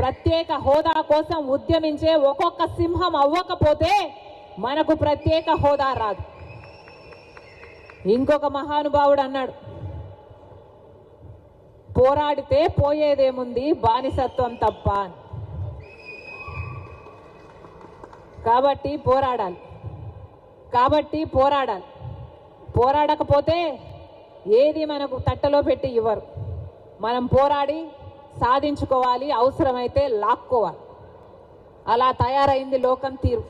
ప్రత్యేక హోదా కోసం ఉద్యమించే ఒక్కొక్క సింహం అవ్వకపోతే మనకు ప్రత్యేక హోదా రాదు. ఇంకొక మహానుభావుడు అన్నాడు పోరాడితే పోయేదేముంది? బానిసత్వం తప్ప అని. కాబట్టి పోరాడాలి. కాబట్టి పోరాడాలి. పోరాడకపోతే ఏది మనకు తట్టలో పెట్టి ఇవ్వరు. మనం పోరాడి సాధించుకోవాలి అవసరమైతే లాక్కోవాలి. అలా తయారైంది లోకం తీరు.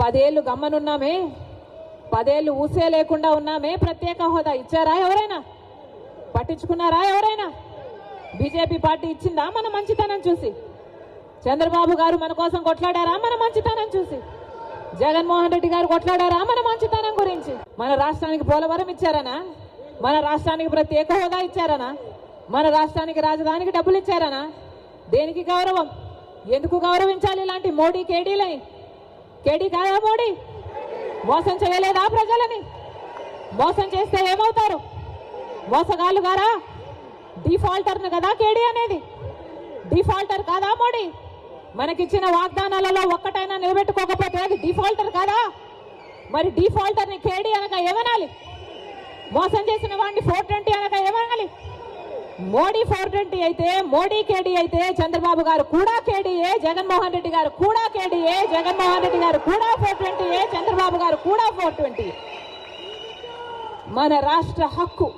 పదేళ్ళు గమ్మనున్నామే పదేళ్ళు ఊసే లేకుండా ఉన్నామే ప్రత్యేక హోదా ఇచ్చారా ఎవరైనా? పట్టించుకున్నారా ఎవరైనా? బీజేపీ పార్టీ ఇచ్చిందా మన మంచితనం చూసి? చంద్రబాబు గారు మన కోసం కొట్లాడారా మన మంచితనం చూసి? జగన్మోహన్ రెడ్డి గారు కొట్లాడారా మన మంచితనం గురించి? మన రాష్ట్రానికి పోలవరం ఇచ్చారనా? మన రాష్ట్రానికి ప్రత్యేక హోదా ఇచ్చారనా? మన రాష్ట్రానికి రాజధానికి డబ్బులు ఇచ్చారనా? దేనికి గౌరవం? ఎందుకు గౌరవించాలి ఇలాంటి మోడీ కేడీలని? కేడీ కాదా మోడీ? మోసం చేయలేదా ప్రజలని? మోసం చేస్తే ఏమవుతారు? మోసగాళ్ళు గారా? డిఫాల్టర్ను కదా కేడీ అనేది? డిఫాల్టర్ కాదా మోడీ? మనకిచ్చిన వాగ్దానాలలో ఒక్కటైనా నిలబెట్టుకోకపోతే అది డిఫాల్టర్ కాదా? మరి డిఫాల్టర్ని కేడీ అనగా ఏమనాలి? మోసం చేసిన వాడిని four twenty Modi four twenty అయితే మోడీ కేడీ అయితే చంద్రబాబు గారు కూడా కేడీఏ జగన్మోహన్ రెడ్డి గారు కూడా కేడీఏ జగన్మోహన్ రెడ్డి గారు కూడా ఫోర్ ట్వంటీఏ చంద్రబాబు గారు కూడా ఫోర్ ట్వంటీ. మన రాష్ట్ర హక్కు